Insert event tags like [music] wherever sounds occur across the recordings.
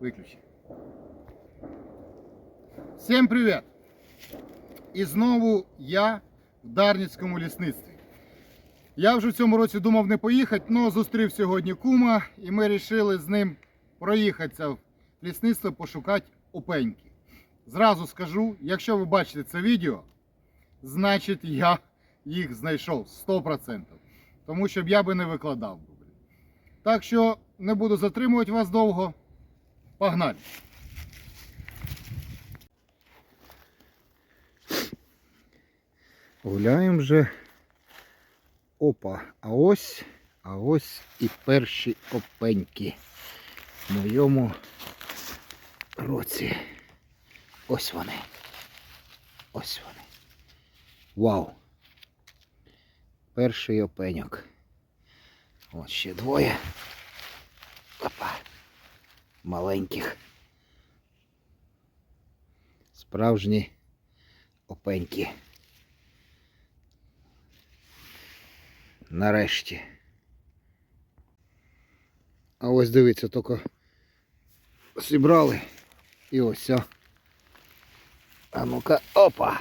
Виключи. Всім привіт! І знову я в Дарницькому лісництві. Я вже в цьому році думав не поїхати, але зустрів сьогодні кума і ми вирішили з ним проїхатися в лісництво пошукати опеньки. Зразу скажу, якщо ви бачите це відео, значить я їх знайшов 100%. Тому що я би не викладав. Так що не буду затримувати вас довго. Погнали! Гуляємо вже. Опа, а ось, а ось і перші опеньки в моєму році. Ось вони. Ось вони. Вау. Перший опеньок. Ось ще двоє. Опа. Маленьких. Справжні опеньки. Нарешті. А ось дивіться, тільки зібрали. І ось. О. А ну-ка, опа!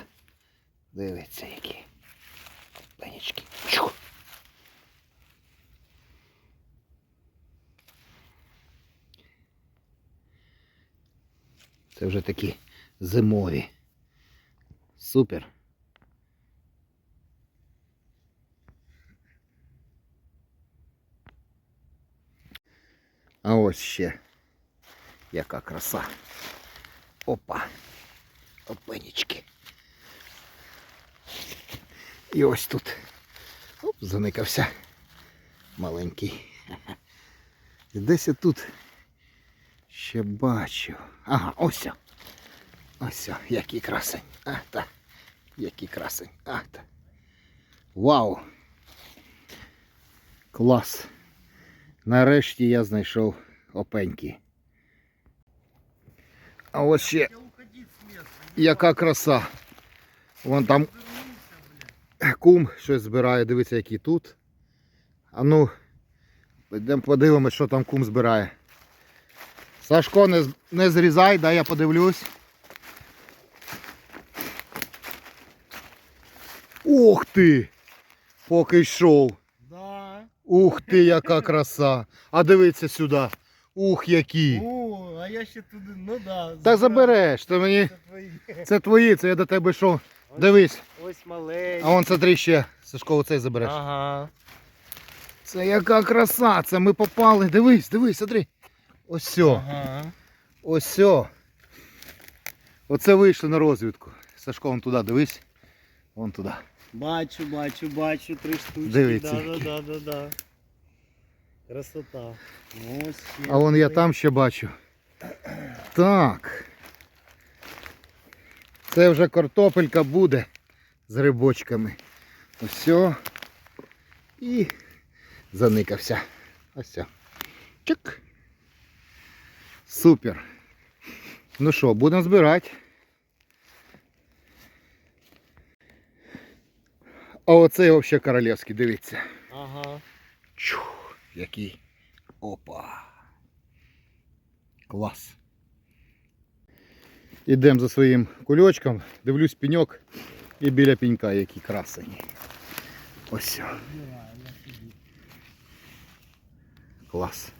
Дивіться, які. Опенечки. Чух. Це вже такі зимові. Супер. А ось ще. Яка краса. Опа. Опенічки. І ось тут. Оп, заникався. Маленький. І [laughs] десь я тут ще бачу. Ага, ось. Ось, який красень. А, та. Який красень. А, та. Вау. Клас. Нарешті я знайшов опеньки. А ось ще яка краса. Вон там кум щось збирає, дивіться, який тут. А ну, йдемо подивимось, що там кум збирає. Сашко, не, не зрізай, дай я подивлюсь. Ух ти! Поки йшов. Да. Ух ти, яка краса. А дивіться сюди. Ух, які. О, а я ще туди, ну да. Так забереш, це мені. Це твої. Це твої, це я до тебе йшов. Дивись. Ось маленький. А вон смотри ще. Сашко, оцей забереш. Ага. Це яка краса, це ми попали. Дивись, дивись, смотри. Ось Ага. ось. Оце вийшли на розвідку. Сашко, вон туди, дивись. Вон туди. Бачу, бачу, бачу, три штучки. Дивіться, Да, да, да, да, да. Красота. Ось А вон я там ще бачу. Так. Це вже картопелька буде з грибочками. Ось. І заникався. Ось. Чик. Супер. Ну що, будемо збирати. А оцей взагалі королівський, дивіться. Ага. Чух, який. Опа. Клас. Ідемо за своїм кульочком, дивлюсь пеньок і біля пенька які красені. Ось. Клас.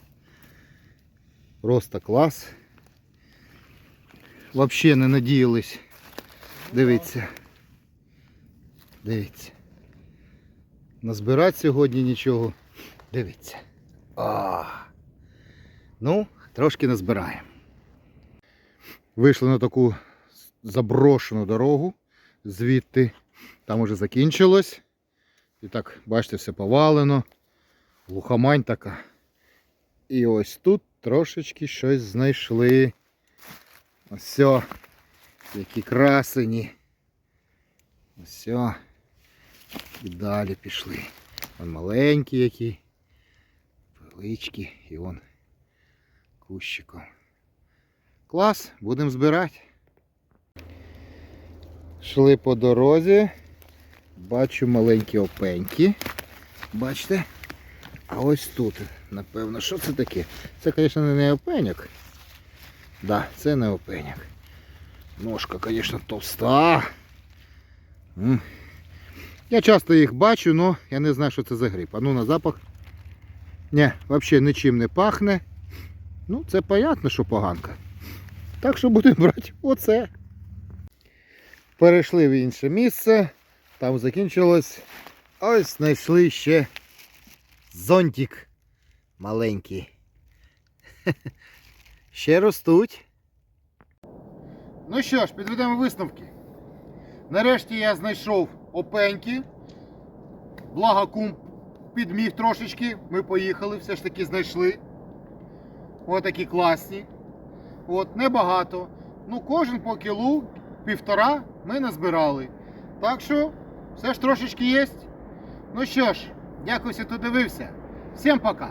Просто клас. Взагалі не надіялись. Дивіться. Дивіться. Назбирати сьогодні нічого. Дивіться. А. Ну, трошки назбираємо. Вийшли на таку заброшену дорогу. Звідти там уже закінчилось. І так, бачите, все повалено. Глухомань така. І ось тут трошечки щось знайшли. Ось. Які красені. Ось. І далі пішли. Вон маленькі які. Величкі і вон кущиком. Клас, будемо збирати. Йшли по дорозі. Бачу маленькі опеньки. Бачите? А ось тут, напевно, що це таке? Це, звісно, не опеньок. Да, це не опеняк. Ножка, звісно, товста. Я часто їх бачу, але я не знаю, що це за гриб. А ну на запах. Ні, взагалі нічим не пахне. Ну, це понятно, що поганка. Так що будемо брати оце. Перейшли в інше місце. Там закінчилось. Ось знайшли ще зонтик маленький. [laughs] Ще ростуть. Ну що ж, підведемо висновки. Нарешті я знайшов опеньки. Благо кум підміг трошечки. Ми поїхали, все ж таки знайшли. Ось такі класні. От, небагато. Ну, кожен по кілу, півтора ми назбирали. Так що, все ж трошечки є. Ну що ж, дякую, що ти дивився. Всім пока!